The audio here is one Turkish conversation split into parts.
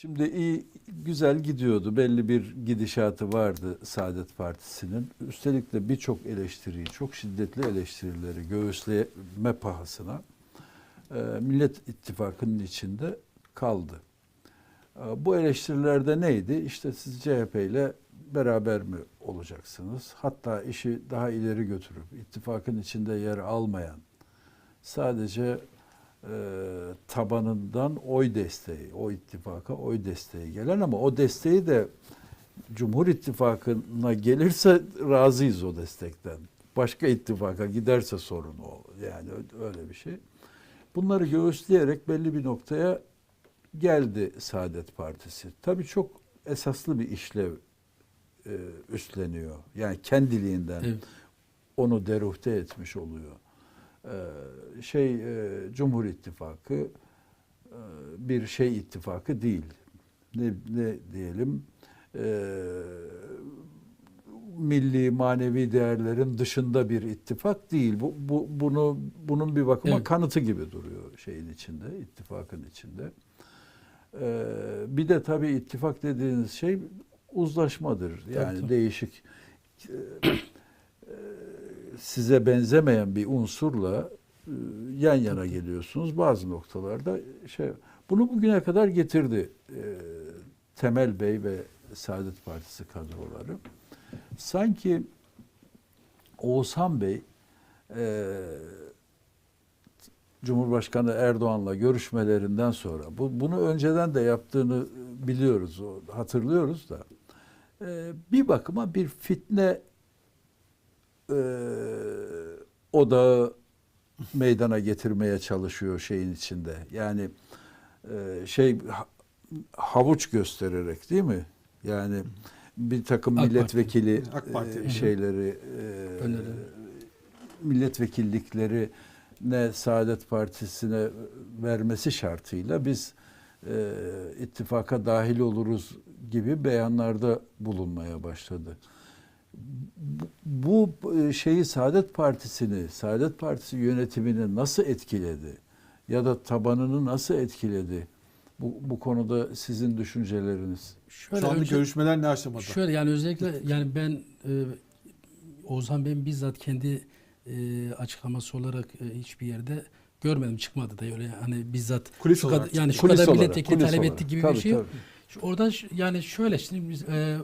Şimdi iyi güzel gidiyordu. Belli bir gidişatı vardı Saadet Partisi'nin. Üstelik de birçok eleştiriyi, çok şiddetli eleştirileri göğüsleme pahasına e, Millet İttifakı'nın içinde kaldı. E, Bu eleştirilerde neydi? İşte siz CHP ile beraber mi olacaksınız? Hatta işi daha ileri götürüp ittifakın içinde yer almayan sadece e, tabanından oy desteği, o ittifaka oy desteği gelen ama o desteği de Cumhur İttifakı'na gelirse razıyız o destekten. Başka ittifaka giderse sorun o. Yani öyle bir şey. Bunları göğüsleyerek belli bir noktaya geldi Saadet Partisi. Tabii çok esaslı bir işlev e, üstleniyor. Yani kendiliğinden Evet. onu deruhte etmiş oluyor. Ee, şey e, Cumhur İttifakı e, bir şey ittifakı değil. Ne, ne diyelim? Ee, milli manevi değerlerin dışında bir ittifak değil. Bu, bu bunu bunun bir bakıma Evet. kanıtı gibi duruyor şeyin içinde, ittifakın içinde. Ee, bir de tabii ittifak dediğiniz şey uzlaşmadır. Yani tabii. değişik e, e, size benzemeyen bir unsurla e, yan yana geliyorsunuz. Bazı noktalarda şey bunu bugüne kadar getirdi e, Temel Bey ve Saadet Partisi kadroları. Sanki Oğuzhan Bey e, Cumhurbaşkanı Erdoğan'la görüşmelerinden sonra bu, bunu önceden de yaptığını biliyoruz, hatırlıyoruz da e, bir bakıma bir fitne e, odağı meydana getirmeye çalışıyor şeyin içinde. Yani e, şey ha- havuç göstererek değil mi? Yani bir takım AK Parti. milletvekili AK Parti. e, şeyleri e, milletvekillikleri ne Saadet Partisi'ne vermesi şartıyla biz e, ittifaka dahil oluruz gibi beyanlarda bulunmaya başladı. Bu, e, şeyi Saadet Partisi'ni, Saadet Partisi yönetimini nasıl etkiledi? Ya da tabanını nasıl etkiledi? Bu, bu konuda sizin düşünceleriniz. Şöyle Şu anda önce- görüşmeler ne aşamada? Şöyle yani özellikle yani ben e, Oğuzhan Bey'in bizzat kendi e, açıklaması olarak e, hiçbir yerde görmedim çıkmadı da öyle hani bizzat Kulis şu olarak kadar yani şu Kulis kadar milletvekili talep olarak. ettik gibi Tabii, bir şey yok. tabii. Şu- Orada ş- yani şöyle şimdi biz, e,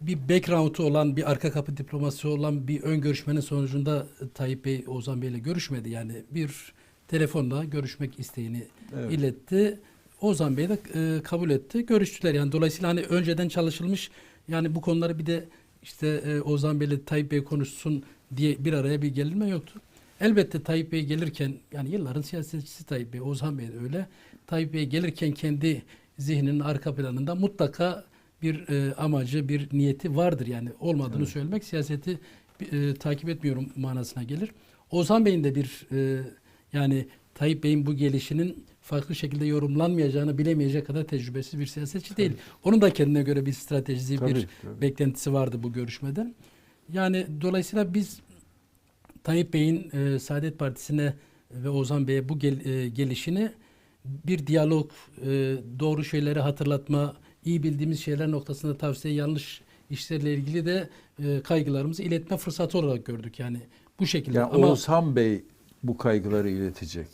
bir background'u olan bir arka kapı diplomasisi olan bir ön görüşmenin sonucunda Tayyip Bey Oğuzhan Bey'le görüşmedi. Yani bir telefonla görüşmek isteğini Evet. iletti. Ozan Bey de e, kabul etti. Görüştüler. Yani dolayısıyla hani önceden çalışılmış yani bu konuları bir de işte e, Ozan Bey ile Tayyip Bey konuşsun diye bir araya bir gelinme yoktu. Elbette Tayyip Bey gelirken yani yılların siyasetçisi Tayyip Bey, Ozan Bey de öyle. Tayyip Bey gelirken kendi zihninin arka planında mutlaka bir e, amacı, bir niyeti vardır. Yani olmadığını Evet. söylemek siyaseti e, takip etmiyorum manasına gelir. Ozan Bey'in de bir e, yani Tayyip Bey'in bu gelişinin farklı şekilde yorumlanmayacağını bilemeyecek kadar tecrübesiz bir siyasetçi değil. Onun da kendine göre bir stratejisi, Tabii, bir tabii. beklentisi vardı bu görüşmeden. Yani dolayısıyla biz Tayyip Bey'in e, Saadet Partisi'ne ve Ozan Bey'e bu gel- e, gelişini bir diyalog, e, doğru şeyleri hatırlatma, iyi bildiğimiz şeyler noktasında tavsiye, yanlış işlerle ilgili de e, kaygılarımızı iletme fırsatı olarak gördük. Yani bu şekilde. Yani Ama Oğuzhan Bey bu kaygıları iletecek.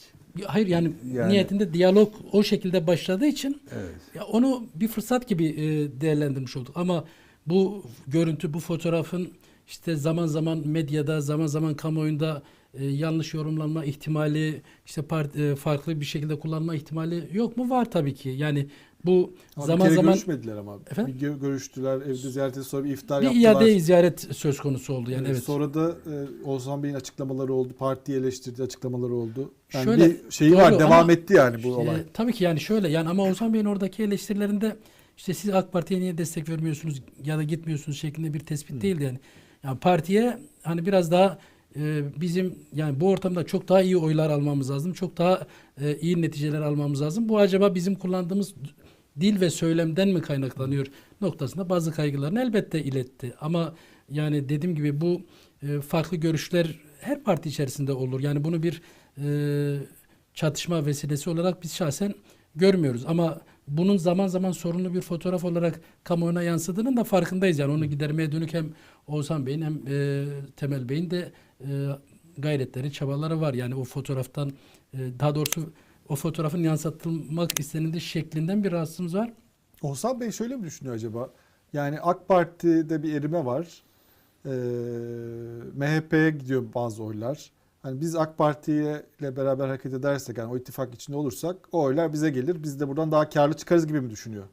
hayır yani, Yani- niyetinde diyalog o şekilde başladığı için Evet. ya onu bir fırsat gibi e, değerlendirmiş olduk. Ama bu görüntü, bu fotoğrafın işte zaman zaman medyada, zaman zaman kamuoyunda e, yanlış yorumlanma ihtimali, işte part, e, farklı bir şekilde kullanma ihtimali yok mu? Var tabii ki. Yani bu Ama bir zaman kere zaman görüşmediler ama. Efendim? Bir gö- görüştüler, evde ziyaret etti, sonra bir iftar bir yaptılar. iade ziyaret söz konusu oldu. Yani Ee, evet. Sonra da e, Oğuzhan Bey'in açıklamaları oldu, partiyi eleştirdiği açıklamaları oldu. Yani Şöyle, bir şeyi doğru var, ama devam etti yani bu İşte, olay. tabii ki yani şöyle yani ama Ozan Bey'in oradaki eleştirilerinde işte siz AK Parti'ye niye destek vermiyorsunuz ya da gitmiyorsunuz şeklinde bir tespit değildi yani. Yani partiye hani biraz daha bizim yani bu ortamda çok daha iyi oylar almamız lazım. Çok daha e, iyi neticeler almamız lazım. Bu acaba bizim kullandığımız dil ve söylemden mi kaynaklanıyor noktasında bazı kaygılarını elbette iletti. Ama yani dediğim gibi bu e, farklı görüşler her parti içerisinde olur. Yani bunu bir e, çatışma vesilesi olarak biz şahsen görmüyoruz. Ama bunun zaman zaman sorunlu bir fotoğraf olarak kamuoyuna yansıdığının da farkındayız. Yani onu gidermeye dönük hem Oğuzhan Bey'in hem e, Temel Bey'in de e, gayretleri, çabaları var. Yani o fotoğraftan e, daha doğrusu o fotoğrafın yansıtılmak istenildiği şeklinden bir rahatsızlığımız var. Oğuzhan Bey şöyle mi düşünüyor acaba? Yani AK Parti'de bir erime var. Ee, MHP'ye gidiyor bazı oylar. Hani biz AK Parti ile beraber hareket edersek yani o ittifak içinde olursak o oylar bize gelir. Biz de buradan daha karlı çıkarız gibi mi düşünüyor?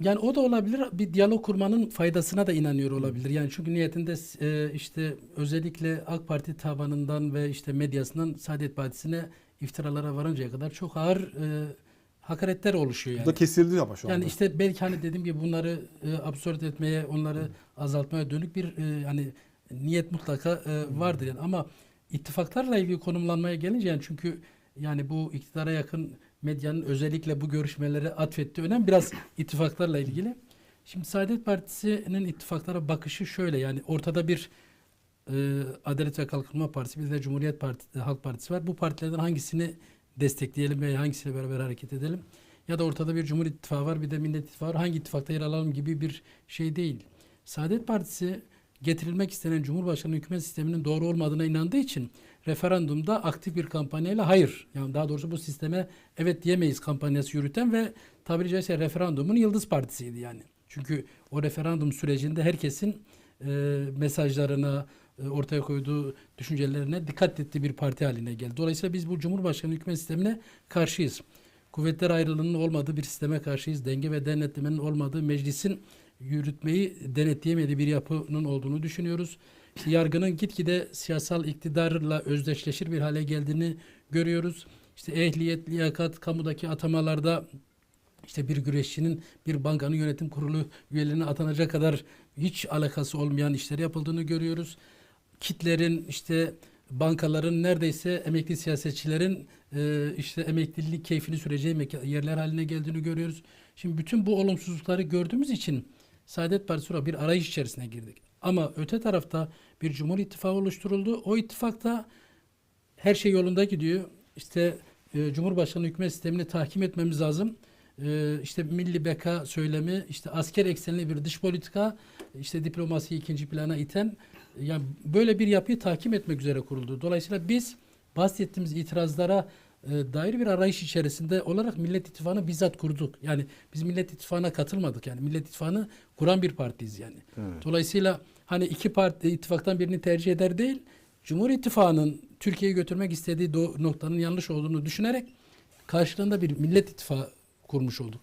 Yani o da olabilir. Bir diyalog kurmanın faydasına da inanıyor olabilir. Yani çünkü niyetinde e, işte özellikle AK Parti tabanından ve işte medyasından Saadet Partisi'ne iftiralara varıncaya kadar çok ağır e, hakaretler oluşuyor yani. Bu da kesildi ama şu anda. Yani işte belki hani dediğim gibi bunları e, absorbe etmeye, onları azaltmaya dönük bir e, hani niyet mutlaka e, vardır yani. Ama ittifaklarla ilgili konumlanmaya gelince yani çünkü yani bu iktidara yakın medyanın özellikle bu görüşmelere atfettiği önem biraz ittifaklarla ilgili. Şimdi Saadet Partisi'nin ittifaklara bakışı şöyle yani ortada bir e, Adalet ve Kalkınma Partisi bir de Cumhuriyet Partisi, Halk Partisi var. Bu partilerden hangisini destekleyelim veya hangisiyle beraber hareket edelim? Ya da ortada bir Cumhur İttifakı var bir de Millet İttifakı var. Hangi ittifakta yer alalım gibi bir şey değil. Saadet Partisi getirilmek istenen Cumhurbaşkanı hükümet sisteminin doğru olmadığına inandığı için referandumda aktif bir kampanyayla hayır yani daha doğrusu bu sisteme evet diyemeyiz kampanyası yürüten ve tabiri caizse referandumun yıldız partisiydi yani. Çünkü o referandum sürecinde herkesin e, mesajlarına, e, ortaya koyduğu düşüncelerine dikkat ettiği bir parti haline geldi. Dolayısıyla biz bu Cumhurbaşkanı hükümet sistemine karşıyız. Kuvvetler ayrılığının olmadığı bir sisteme karşıyız. Denge ve denetlemenin olmadığı meclisin yürütmeyi denetleyemediği bir yapının olduğunu düşünüyoruz. İşte yargının gitgide siyasal iktidarla özdeşleşir bir hale geldiğini görüyoruz. İşte ehliyet, liyakat, kamudaki atamalarda işte bir güreşçinin bir bankanın yönetim kurulu üyelerine atanacak kadar hiç alakası olmayan işleri yapıldığını görüyoruz. Kitlerin işte bankaların neredeyse emekli siyasetçilerin e, işte emeklilik keyfini süreceği yerler haline geldiğini görüyoruz. Şimdi bütün bu olumsuzlukları gördüğümüz için Saadet Partisi olarak bir arayış içerisine girdik. Ama öte tarafta bir Cumhur İttifakı oluşturuldu. O ittifakta her şey yolunda gidiyor. İşte e, Cumhurbaşkanı hükümet sistemini tahkim etmemiz lazım. E, işte milli beka söylemi, işte asker eksenli bir dış politika, işte diplomasiyi ikinci plana iten yani böyle bir yapıyı tahkim etmek üzere kuruldu. Dolayısıyla biz bahsettiğimiz itirazlara e, dair bir arayış içerisinde olarak Millet İttifakı'nı bizzat kurduk. Yani biz Millet İttifakı'na katılmadık yani. Millet İttifakı'nı kuran bir partiyiz yani. Evet. Dolayısıyla hani iki parti ittifaktan birini tercih eder değil, Cumhur İttifakı'nın Türkiye'yi götürmek istediği noktanın yanlış olduğunu düşünerek karşılığında bir Millet İttifakı kurmuş olduk.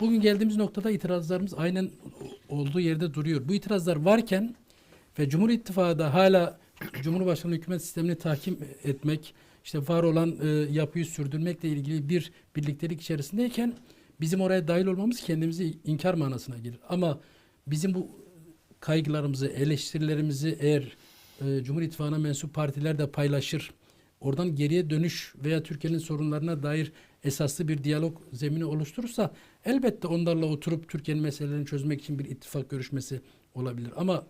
Bugün geldiğimiz noktada itirazlarımız aynen olduğu yerde duruyor. Bu itirazlar varken ve Cumhur İttifakı da hala Cumhurbaşkanı hükümet sistemini tahkim etmek, işte var olan e, yapıyı sürdürmekle ilgili bir birliktelik içerisindeyken bizim oraya dahil olmamız kendimizi inkar manasına gelir. Ama bizim bu kaygılarımızı, eleştirilerimizi eğer e, Cumhur İttifakı'na mensup partiler de paylaşır, oradan geriye dönüş veya Türkiye'nin sorunlarına dair esaslı bir diyalog zemini oluşturursa elbette onlarla oturup Türkiye'nin meselelerini çözmek için bir ittifak görüşmesi olabilir. Ama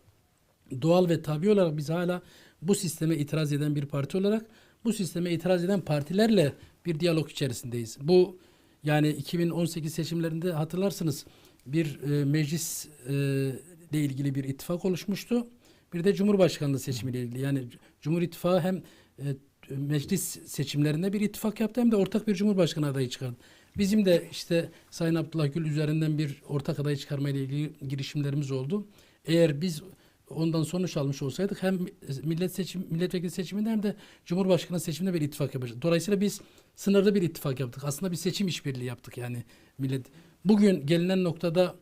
doğal ve tabi olarak biz hala bu sisteme itiraz eden bir parti olarak bu sisteme itiraz eden partilerle bir diyalog içerisindeyiz. Bu yani 2018 seçimlerinde hatırlarsınız bir e, meclis e, ilgili bir ittifak oluşmuştu. Bir de Cumhurbaşkanlığı seçimiyle ilgili. Yani Cumhur İttifakı hem e, meclis seçimlerinde bir ittifak yaptı hem de ortak bir Cumhurbaşkanı adayı çıkardı. Bizim de işte Sayın Abdullah Gül üzerinden bir ortak adayı çıkarmayla ilgili girişimlerimiz oldu. Eğer biz ondan sonuç almış olsaydık hem millet seçim milletvekili seçiminde hem de Cumhurbaşkanı seçiminde bir ittifak yapacaktık. Dolayısıyla biz sınırda bir ittifak yaptık. Aslında bir seçim işbirliği yaptık yani millet. Bugün gelinen noktada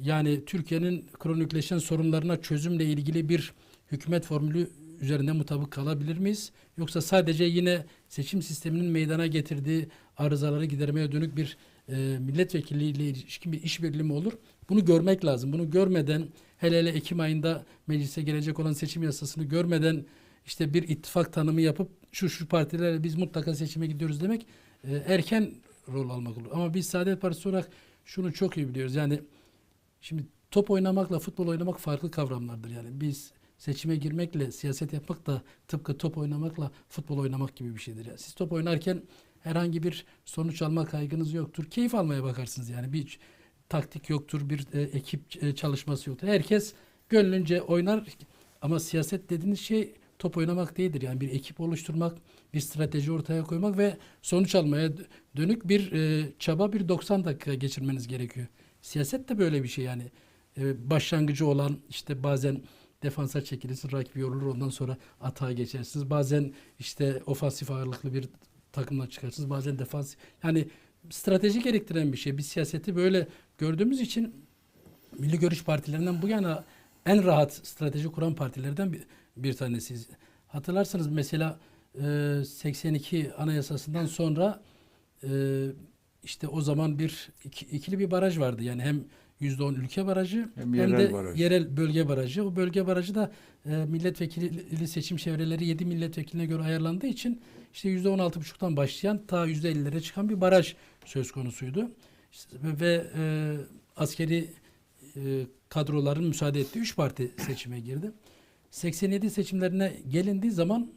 yani Türkiye'nin kronikleşen sorunlarına çözümle ilgili bir hükümet formülü üzerinde mutabık kalabilir miyiz? Yoksa sadece yine seçim sisteminin meydana getirdiği arızaları gidermeye dönük bir e, milletvekiliyle ilişkin bir işbirliği olur? Bunu görmek lazım. Bunu görmeden hele hele Ekim ayında meclise gelecek olan seçim yasasını görmeden işte bir ittifak tanımı yapıp şu şu partilerle biz mutlaka seçime gidiyoruz demek e, erken rol almak olur. Ama biz Saadet Partisi olarak şunu çok iyi biliyoruz. Yani şimdi top oynamakla futbol oynamak farklı kavramlardır. Yani biz seçime girmekle siyaset yapmak da tıpkı top oynamakla futbol oynamak gibi bir şeydir. Yani siz top oynarken herhangi bir sonuç alma kaygınız yoktur. Keyif almaya bakarsınız yani. Bir taktik yoktur, bir e, ekip e, çalışması yoktur. Herkes gönlünce oynar ama siyaset dediğiniz şey top oynamak değildir. Yani bir ekip oluşturmak, bir strateji ortaya koymak ve sonuç almaya dö- dönük bir e, çaba bir 90 dakika geçirmeniz gerekiyor. Siyaset de böyle bir şey yani. E, başlangıcı olan işte bazen defansa çekilirsiniz, rakip yorulur ondan sonra atağa geçersiniz. Bazen işte ofansif ağırlıklı bir takımla çıkarsınız. Bazen defans yani strateji gerektiren bir şey. Biz siyaseti böyle gördüğümüz için Milli Görüş partilerinden bu yana en rahat strateji kuran partilerden bir, bir tanesiyiz. Hatırlarsanız mesela e, 82 Anayasası'ndan sonra e, işte o zaman bir iki- ikili bir baraj vardı. Yani hem %10 ülke barajı Hem hem, yerel de baraj. yerel bölge barajı. O bölge barajı da e, milletvekili seçim çevreleri 7 milletvekiline göre ayarlandığı için işte %16,5'tan başlayan ta %50'lere çıkan bir baraj söz konusuydu. İşte ve e, askeri e, kadroların müsaade ettiği 3 parti seçime girdi. 87 seçimlerine gelindiği zaman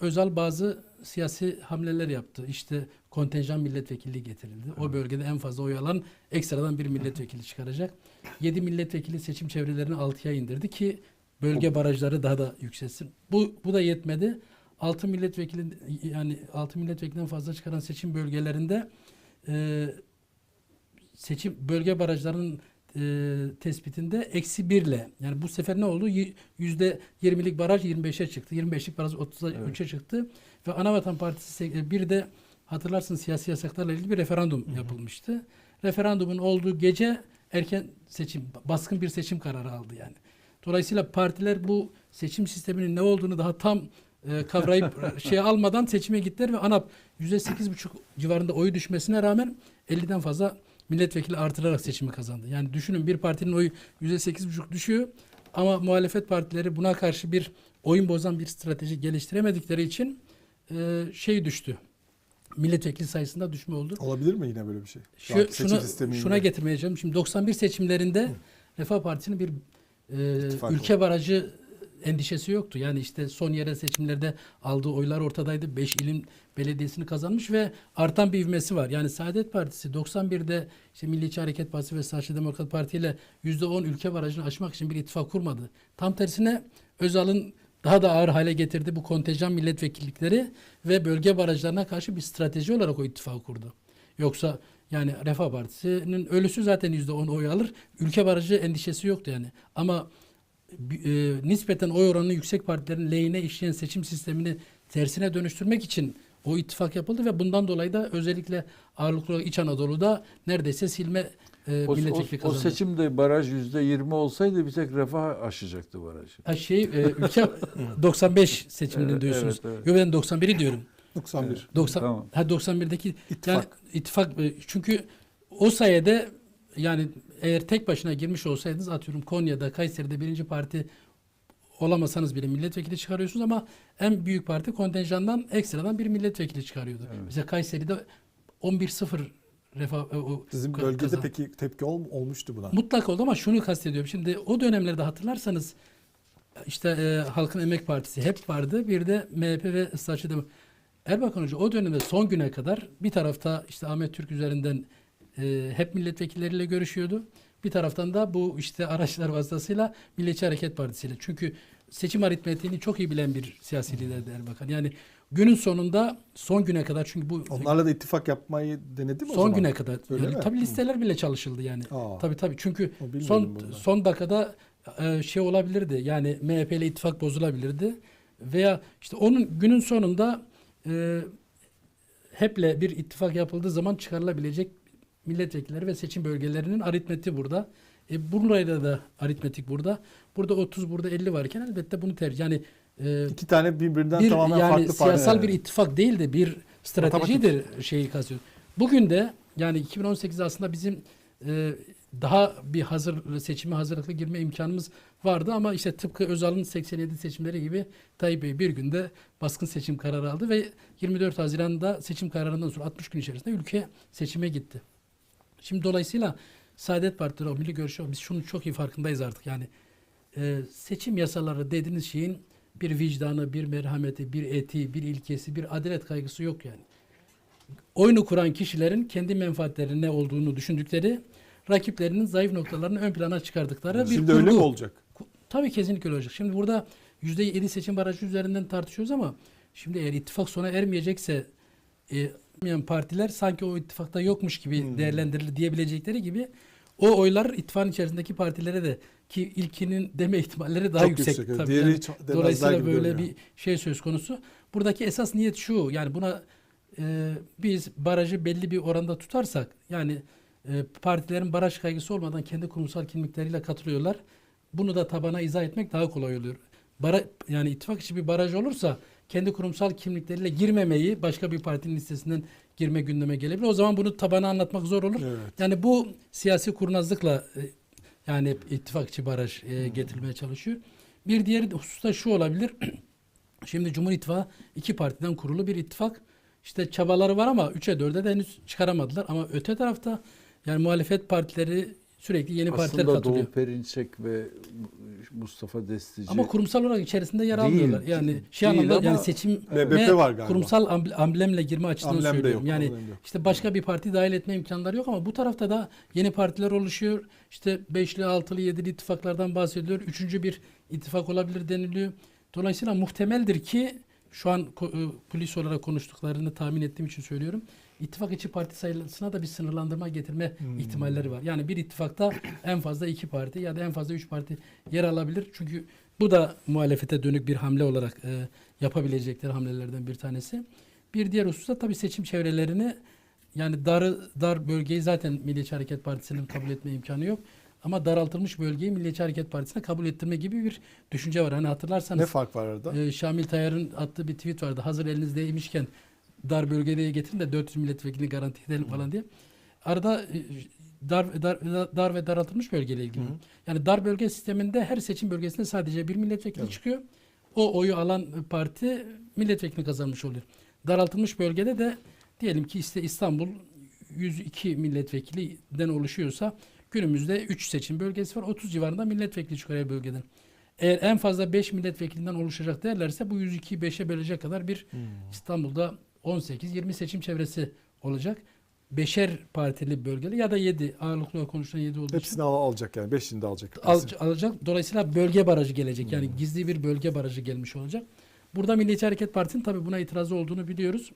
Özal bazı siyasi hamleler yaptı. İşte kontenjan milletvekilliği getirildi. O bölgede en fazla oy alan ekstradan bir milletvekili çıkaracak. 7 milletvekili seçim çevrelerini 6'ya indirdi ki bölge barajları daha da yükselsin. Bu bu da yetmedi. 6 milletvekili yani 6 milletvekilinden fazla çıkaran seçim bölgelerinde e, seçim bölge barajlarının e, tespitinde eksi birle yani bu sefer ne oldu? Yüzde 20'lik baraj 25'e çıktı. 25'lik baraj 33'e çıktı. Ve Anavatan Partisi se- bir de hatırlarsın siyasi yasaklarla ilgili bir referandum yapılmıştı. Referandumun olduğu gece erken seçim, baskın bir seçim kararı aldı yani. Dolayısıyla partiler bu seçim sisteminin ne olduğunu daha tam e, kavrayıp şey almadan seçime gittiler ve ANAP %8,5 civarında oyu düşmesine rağmen 50'den fazla milletvekili artırarak seçimi kazandı. Yani düşünün bir partinin oyu %8,5 düşüyor ama muhalefet partileri buna karşı bir oyun bozan bir strateji geliştiremedikleri için e, şey düştü. Milletvekili sayısında düşme oldu. Olabilir mi yine böyle bir şey? Şu Şu, şuna, sistemiyle. şuna getirmeye çalışıyorum. Şimdi 91 seçimlerinde Refah Partisi'nin bir e, İttifak ülke barajı endişesi yoktu. Yani işte son yerel seçimlerde aldığı oylar ortadaydı. 5 ilin belediyesini kazanmış ve artan bir ivmesi var. Yani Saadet Partisi 91'de işte Milliyetçi Hareket Partisi ve Sağcı Demokrat Parti ile %10 ülke barajını aşmak için bir ittifak kurmadı. Tam tersine Özal'ın daha da ağır hale getirdi bu kontenjan milletvekillikleri ve bölge barajlarına karşı bir strateji olarak o ittifakı kurdu. Yoksa yani Refah Partisi'nin ölüsü zaten %10 oy alır. Ülke barajı endişesi yoktu yani. Ama e, nispeten oy oranı yüksek partilerin lehine işleyen seçim sistemini tersine dönüştürmek için o ittifak yapıldı ve bundan dolayı da özellikle ağırlıklı İç Anadolu'da neredeyse silme e, O, o, milletvekili o kazandı. seçimde baraj yüzde yirmi olsaydı bir tek refah aşacaktı barajı. Ha şey e, ülke 95 seçimini Evet, diyorsunuz. evet, evet. Yo ben 91'i diyorum. 91. 90 Tamam. ha 91'deki İttifak. yani ittifak e, çünkü o sayede yani eğer tek başına girmiş olsaydınız atıyorum Konya'da Kayseri'de birinci parti olamasanız bile milletvekili çıkarıyorsunuz ama en büyük parti kontenjandan ekstradan bir milletvekili çıkarıyordu. Evet. Mesela Kayseri'de 11-0 refah e, o Sizin bölgede kazan- peki tepki ol, olmuştu buna. Mutlak oldu ama şunu kastediyorum. Şimdi o dönemlerde hatırlarsanız işte e, Halkın Emek Partisi hep vardı. Bir de MHP ve Islatçı Demokrat. Erbakan Hoca o dönemde son güne kadar bir tarafta işte Ahmet Türk üzerinden e, hep milletvekilleriyle görüşüyordu. Bir taraftan da bu işte araçlar vasıtasıyla Milliyetçi Hareket Partisi ile. Çünkü seçim aritmetiğini çok iyi bilen bir siyasi liderdi Erbakan. Yani günün sonunda son güne kadar çünkü bu Onlarla da ittifak yapmayı denedi mi o son zaman? güne kadar Öyle yani mi? tabii listeler bile çalışıldı yani. Aa. Tabii tabii çünkü O son bunu ben. son dakikada e, şey olabilirdi. Yani MHP ile ittifak bozulabilirdi. Veya işte onun günün sonunda e, HEP'le bir ittifak yapıldığı zaman çıkarılabilecek milletvekilleri ve seçim bölgelerinin aritmetiği burada. E, burayla da aritmetik burada. Burada 30 burada 50 varken elbette bunu tercih yani e, İki tane birbirinden bir tamamen yani farklı siyasal parti. bir ittifak değil de bir stratejidir şeyi kazıyor. Bugün de yani 2018'de aslında bizim e, daha bir hazır seçime hazırlıklı girme imkanımız vardı ama işte tıpkı Özal'ın 87 seçimleri gibi Tayyip Bey bir günde baskın seçim kararı aldı ve 24 Haziran'da seçim kararından sonra 60 gün içerisinde ülke seçime gitti. Şimdi dolayısıyla Saadet Partileri, o Milli Görüş, o biz şunun çok iyi farkındayız artık. Yani e, seçim yasaları dediğiniz şeyin bir vicdanı, bir merhameti, bir etiği, bir ilkesi, bir adalet kaygısı yok yani. Oyunu kuran kişilerin kendi menfaatleri ne olduğunu düşündükleri rakiplerinin zayıf noktalarını ön plana çıkardıkları bir Şimdi öyle mi kurgu. olacak? Tabii kesinlikle öyle olacak. Şimdi burada %7 seçim barajı üzerinden tartışıyoruz ama şimdi eğer ittifak sona ermeyecekse e, partiler sanki o ittifakta yokmuş gibi Hmm. değerlendirilir diyebilecekleri gibi o oylar ittifakın içerisindeki partilere de ki ilkinin deme ihtimalleri daha Çok yüksek. yüksek. tabii. Diğeri Yani hiç Dolayısıyla böyle görünüyor. bir şey söz konusu. Buradaki esas niyet şu. Yani buna e, biz barajı belli bir oranda tutarsak yani e, partilerin baraj kaygısı olmadan kendi kurumsal kimlikleriyle katılıyorlar. Bunu da tabana izah etmek daha kolay oluyor. Bara, yani ittifak içi bir baraj olursa kendi kurumsal kimlikleriyle girmemeyi başka bir partinin listesinden girme gündeme gelebilir. O zaman bunu tabana anlatmak zor olur. Evet. Yani bu siyasi kurnazlıkla e, yani ittifakçı baraj e, getirilmeye çalışıyor. Bir diğer husus da şu olabilir. Şimdi Cumhur İttifakı iki partiden kurulu bir ittifak. İşte çabaları var ama 3'e 4'e de henüz çıkaramadılar. Ama öte tarafta yani muhalefet partileri sürekli yeni partiler Aslında katılıyor. Doğu Perinçek ve Mustafa Destici Ama kurumsal olarak içerisinde yer Değil, almıyorlar. Yani şey değil anlamda yani seçim MBP ve var galiba. kurumsal amble- amblemle girme açısından Amblem de söylüyorum. yok, Yani amblem yok. işte başka bir parti dahil etme imkanları yok ama bu tarafta da yeni partiler oluşuyor. İşte beşli, altılı, yedili ittifaklardan bahsediliyor. Üçüncü bir ittifak olabilir deniliyor. Dolayısıyla muhtemeldir ki şu an e, polis olarak konuştuklarını tahmin ettiğim için söylüyorum. İttifak içi parti sayısına da bir sınırlandırma getirme Hmm. ihtimalleri var. Yani bir ittifakta en fazla iki parti ya da en fazla üç parti yer alabilir. Çünkü bu da muhalefete dönük bir hamle olarak e, yapabilecekleri hamlelerden bir tanesi. Bir diğer husus da tabii seçim çevrelerini yani dar, dar bölgeyi zaten Milliyetçi Hareket Partisi'nin kabul etme imkanı yok. Ama daraltılmış bölgeyi Milliyetçi Hareket Partisi'ne kabul ettirme gibi bir düşünce var. Hani hatırlarsanız Ne fark var arada? e, Şamil Tayyar'ın attığı bir tweet vardı. Hazır elinizdeymişken dar bölgeye getirin de 400 milletvekilini garanti edelim falan diye. Arada e, dar, dar, dar ve daraltılmış bölgeyle ilgili. Hı hı. Yani dar bölge sisteminde her seçim bölgesinde sadece bir milletvekili Evet. çıkıyor. O oyu alan parti milletvekili kazanmış oluyor. Daraltılmış bölgede de diyelim ki işte İstanbul 102 milletvekiliden oluşuyorsa günümüzde 3 seçim bölgesi var. 30 civarında milletvekili çıkıyor her bölgeden. Eğer en fazla 5 milletvekilinden oluşacak derlerse bu 102'yi 5'e bölecek kadar bir Hmm. İstanbul'da 18-20 seçim çevresi olacak. Beşer partili bölgeli ya da 7 ağırlıklı konuşulan 7 olduğu için Hepsini al- alacak yani. Beşini de alacak. al- alacak. Dolayısıyla bölge barajı gelecek. Yani Hmm. gizli bir bölge barajı gelmiş olacak. Burada Milliyetçi Hareket Partisi'nin tabii buna itirazı olduğunu biliyoruz.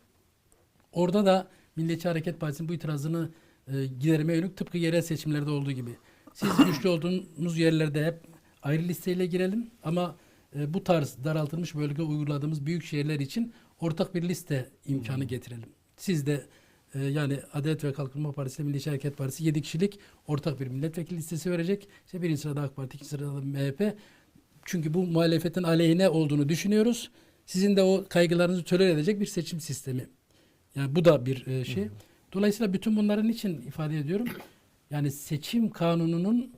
Orada da Milliyetçi Hareket Partisi'nin bu itirazını e, gidermeye yönelik tıpkı yerel seçimlerde olduğu gibi. Siz güçlü olduğunuz yerlerde hep ayrı listeyle girelim ama e, bu tarz daraltılmış bölge uyguladığımız büyük şehirler için ortak bir liste imkanı getirelim. Siz de e, yani Adalet ve Kalkınma Partisi ile Milliyetçi Hareket Partisi 7 kişilik ortak bir milletvekili listesi verecek. İşte birinci sırada AK Parti, ikinci sırada MHP. Çünkü bu muhalefetin aleyhine olduğunu düşünüyoruz. Sizin de o kaygılarınızı tolere edecek bir seçim sistemi. Yani bu da bir e, şey. Dolayısıyla bütün bunların için ifade ediyorum. Yani seçim kanununun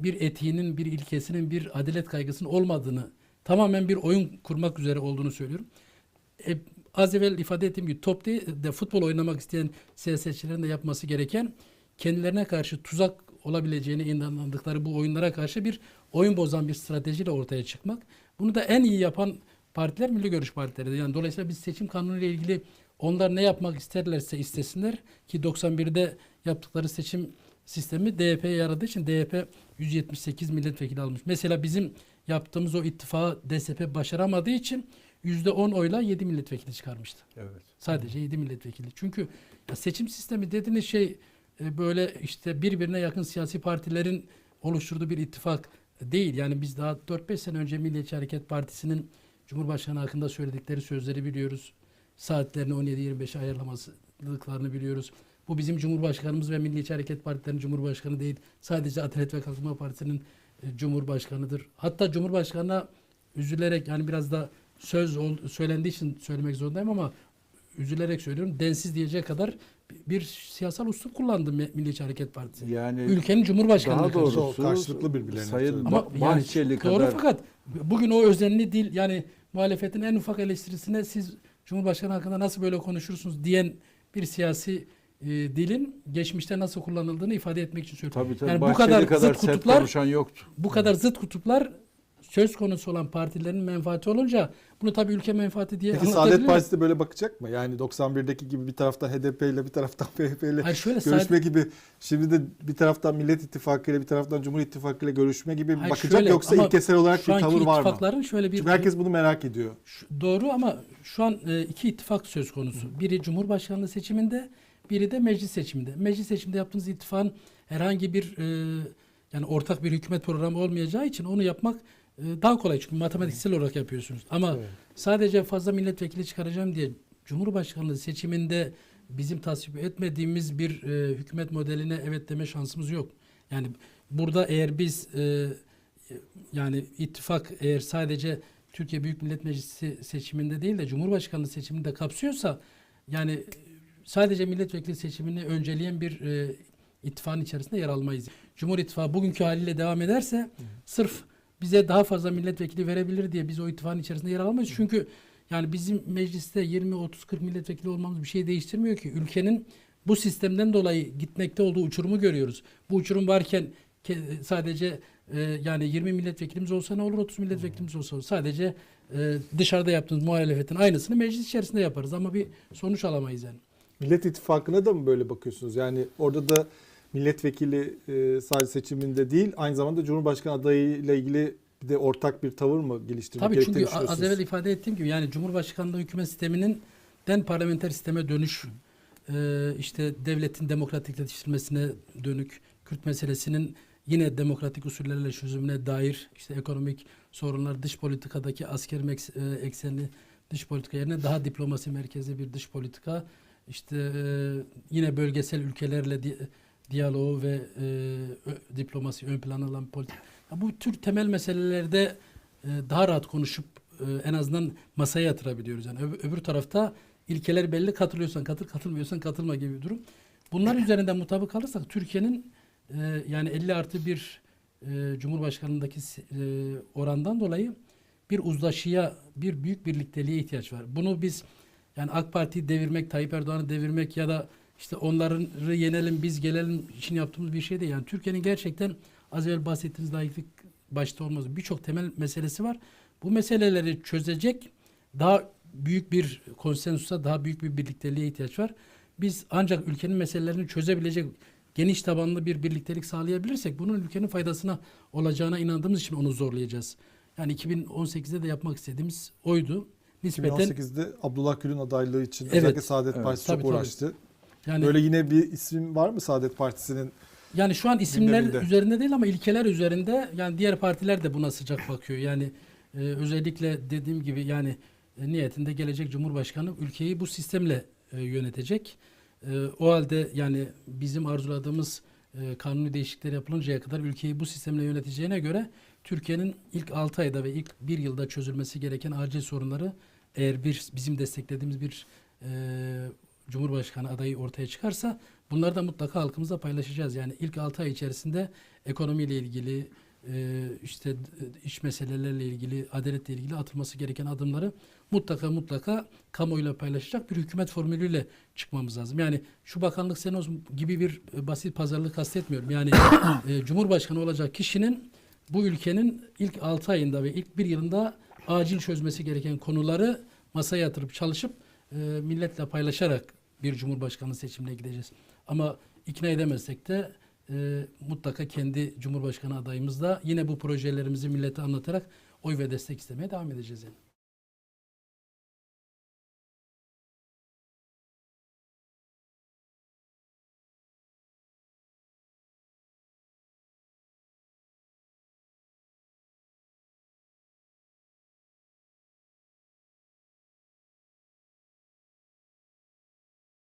bir etiğinin, bir ilkesinin, bir adalet kaygısının olmadığını, tamamen bir oyun kurmak üzere olduğunu söylüyorum. E, az evvel ifade ettiğim gibi top değil de futbol oynamak isteyen siyasetçilerin de yapması gereken kendilerine karşı tuzak olabileceğine inandıkları bu oyunlara karşı bir oyun bozan bir stratejiyle ortaya çıkmak. Bunu da en iyi yapan partiler milli görüş partileri. Yani dolayısıyla biz seçim kanunu ile ilgili onlar ne yapmak isterlerse istesinler ki 91'de yaptıkları seçim sistemi DYP'ye yaradığı için DYP 178 milletvekili almış. Mesela bizim yaptığımız o ittifakı DSP başaramadığı için %10 oyla 7 milletvekili çıkarmıştı. Evet. Sadece 7 milletvekili. Çünkü seçim sistemi dediğiniz şey e, böyle işte birbirine yakın siyasi partilerin oluşturduğu bir ittifak değil. Yani biz daha 4-5 sene önce Milliyetçi Hareket Partisi'nin Cumhurbaşkanı hakkında söyledikleri sözleri biliyoruz. Saatlerini 17-25'e ayarlamadıklarını biliyoruz. Bu bizim Cumhurbaşkanımız ve Milliyetçi Hareket Partilerinin Cumhurbaşkanı değil. Sadece Adalet ve Kalkınma Partisi'nin e, Cumhurbaşkanıdır. Hatta Cumhurbaşkanı'na üzülerek yani biraz da söz ol, söylendiği için söylemek zorundayım ama üzülerek söylüyorum. Densiz diyecek kadar bir siyasal usul kullandı Milliyetçi Hareket Partisi. Yani Ülkenin Cumhurbaşkanı daha doğrusu Karşılıklı birbirlerine Sayın ama yani Bahçeli doğru kadar fakat bugün o özenli dil yani muhalefetin en ufak eleştirisine siz Cumhurbaşkanı hakkında nasıl böyle konuşursunuz diyen bir siyasi e, dilin geçmişte nasıl kullanıldığını ifade etmek için söylüyorum. tabii tabii Yani bu Bahçeli kadar kadar, zıt kutuplar- yoktu. Bu kadar zıt kutuplar söz konusu olan partilerin menfaati olunca bunu tabii ülke menfaati diye Peki Saadet. Partisi de böyle bakacak mı? Yani 91'deki gibi bir taraftan HDP ile bir taraftan MHP ile Hayır şöyle görüşme Saadet- gibi şimdi de bir taraftan Millet İttifakı ile bir taraftan Cumhur İttifakı ile görüşme gibi Hayır, bakacak şöyle, yoksa ilkesel olarak bir tavır var mı? ittifakların şöyle bir Çünkü herkes bunu merak ediyor. Şu- Doğru ama şu an e, iki ittifak söz konusu. Biri Cumhurbaşkanlığı seçiminde, biri de meclis seçiminde. Meclis seçiminde yaptığınız ittifakın herhangi bir e, yani ortak bir hükümet programı olmayacağı için onu yapmak daha kolay çünkü matematiksel olarak yapıyorsunuz. Ama Evet. sadece fazla milletvekili çıkaracağım diye Cumhurbaşkanlığı seçiminde bizim tasvip etmediğimiz bir e, hükümet modeline evet deme şansımız yok. Yani burada eğer biz e, yani ittifak eğer sadece Türkiye Büyük Millet Meclisi seçiminde değil de Cumhurbaşkanlığı seçiminde kapsıyorsa yani e, sadece milletvekili seçimini önceleyen bir e, ittifakın içerisinde yer almayız. Cumhur İttifakı bugünkü haliyle devam ederse sırf bize daha fazla milletvekili verebilir diye biz o ittifakın içerisinde yer alamayız. Çünkü yani bizim mecliste 20 30 40 milletvekili olmamız bir şey değiştirmiyor ki. Ülkenin bu sistemden dolayı gitmekte olduğu uçurumu görüyoruz. Bu uçurum varken ke- sadece e, yani 20 milletvekilimiz olsa ne olur 30 milletvekilimiz olsa olur. Sadece e, dışarıda yaptığımız muhalefetin aynısını meclis içerisinde yaparız ama bir sonuç alamayız yani. Millet İttifakı'na da mı böyle bakıyorsunuz? Yani orada da milletvekili e, sadece seçiminde değil aynı zamanda Cumhurbaşkanı adayı ile ilgili bir de ortak bir tavır mı geliştirmek Tabii çünkü az evvel ifade ettiğim gibi yani Cumhurbaşkanlığı hükümet sisteminin den parlamenter sisteme dönüş e, işte devletin demokratikleştirilmesine dönük Kürt meselesinin yine demokratik usullerle çözümüne dair işte ekonomik sorunlar dış politikadaki asker e, eksenli dış politika yerine daha diplomasi merkezli bir dış politika. İşte e, yine bölgesel ülkelerle diyaloğu ve e, diplomasi ön plana alan politika. Ya bu tür temel meselelerde e, daha rahat konuşup e, en azından masaya yatırabiliyoruz. Yani öb- öbür tarafta ilkeler belli katılıyorsan katıl katılmıyorsan katılma gibi bir durum. Bunlar üzerinden mutabık kalırsak Türkiye'nin e, yani 50 artı bir e, Cumhurbaşkanlığındaki s- e, orandan dolayı bir uzlaşıya, bir büyük birlikteliğe ihtiyaç var. Bunu biz yani AK Parti'yi devirmek, Tayyip Erdoğan'ı devirmek ya da işte onları yenelim biz gelelim için yaptığımız bir şey değil. Yani Türkiye'nin gerçekten az evvel bahsettiğiniz layıklık başta olmaz. Birçok temel meselesi var. Bu meseleleri çözecek daha büyük bir konsensusa, daha büyük bir birlikteliğe ihtiyaç var. Biz ancak ülkenin meselelerini çözebilecek geniş tabanlı bir birliktelik sağlayabilirsek bunun ülkenin faydasına olacağına inandığımız için onu zorlayacağız. Yani 2018'de de yapmak istediğimiz oydu. Nispeten 2018'de Abdullah Gül'ün adaylığı için Evet. özellikle Saadet Evet. Partisi çok tabii. Yani Böyle yine bir isim var mı Saadet Partisi'nin? Yani şu an isimler gündeminde. üzerinde değil ama ilkeler üzerinde yani diğer partiler de buna sıcak bakıyor. Yani e, özellikle dediğim gibi yani e, niyetinde gelecek Cumhurbaşkanı ülkeyi bu sistemle e, yönetecek. E, o halde yani bizim arzuladığımız e, kanuni değişiklikler yapılıncaya kadar ülkeyi bu sistemle yöneteceğine göre Türkiye'nin ilk 6 ayda ve ilk 1 yılda çözülmesi gereken acil sorunları eğer bir bizim desteklediğimiz bir e, Cumhurbaşkanı adayı ortaya çıkarsa bunları da mutlaka halkımızla paylaşacağız. Yani ilk 6 ay içerisinde ekonomiyle ilgili e, işte e, iş meselelerle ilgili, adaletle ilgili atılması gereken adımları mutlaka mutlaka kamuoyuyla paylaşacak bir hükümet formülüyle çıkmamız lazım. Yani şu bakanlık sen olsun gibi bir e, basit pazarlık kastetmiyorum. Yani e, Cumhurbaşkanı olacak kişinin bu ülkenin ilk 6 ayında ve ilk bir yılında acil çözmesi gereken konuları masaya yatırıp çalışıp e, milletle paylaşarak bir cumhurbaşkanı seçimine gideceğiz. Ama ikna edemezsek de e, mutlaka kendi cumhurbaşkanı adayımızla yine bu projelerimizi millete anlatarak oy ve destek istemeye devam edeceğiz yani.